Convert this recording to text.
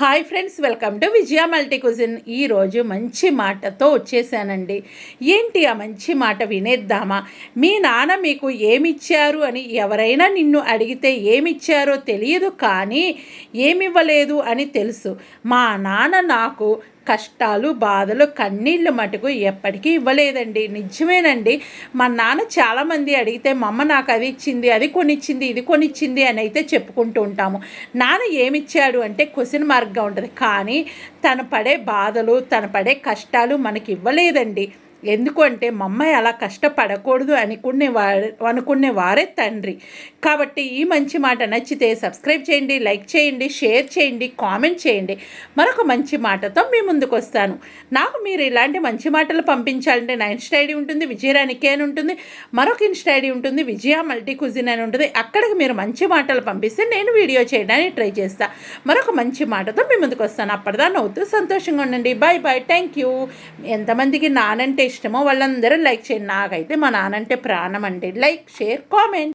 Hi friends welcome to Vijaya multi cuisine. ఈరోజు మంచి మాటతో వచ్చేసానండి. ఏంటి ఆ మంచి మాట వినేద్దామా? మీ నాన్న మీకు ఏమిచ్చారు అని ఎవరైనా నిన్ను అడిగితే ఏమిచ్చారో తెలియదు కానీ ఏమివ్వలేదు అని తెలుసు. మా నాన్న నాకు కష్టాలు బాధలు కన్నీళ్ళు మటుకు ఎప్పటికీ ఇవ్వలేదండి. నిజమేనండి. మా నాన్న చాలామంది అడిగితే మా అమ్మ నాకు అది ఇచ్చింది అది కొనిచ్చింది ఇది కొనిచ్చింది అని అయితే చెప్పుకుంటూ ఉంటాము. నాన్న ఏమిచ్చాడు అంటే క్వశ్చన్ మార్క్గా ఉంటుంది. కానీ తను పడే బాధలు తను పడే కష్టాలు మనకి ఇవ్వలేదండి. ఎందుకంటే మా అమ్మాయి అలా కష్టపడకూడదు అనుకునే వారు అనుకునే వారే తండ్రి. కాబట్టి ఈ మంచి మాట నచ్చితే సబ్స్క్రైబ్ చేయండి లైక్ చేయండి షేర్ చేయండి కామెంట్ చేయండి. మరొక మంచి మాటతో మీ ముందుకు వస్తాను నాకు మీరు ఇలాంటి మంచి మాటలు పంపించాలంటే నా ఇన్స్టా ఐడి ఉంటుంది విజయరానికి అని ఉంటుంది మరొక ఇన్స్టా ఐడి ఉంటుంది విజయ మల్టీ కుజిన్ అని ఉంటుంది. అక్కడికి మీరు మంచి మాటలు పంపిస్తే నేను వీడియో చేయడానికి ట్రై చేస్తాను మరొక మంచి మాటతో మీ ముందుకు వస్తాను అప్పటిదా నవ్వుతూ సంతోషంగా ఉండండి. Bye bye. Thank you. ఎంతమందికి నానంటే ఇష్టమో వాళ్ళందరూ లైక్ చేయండి. నాకైతే మా నానంటే ప్రాణం అండి. Like share comment.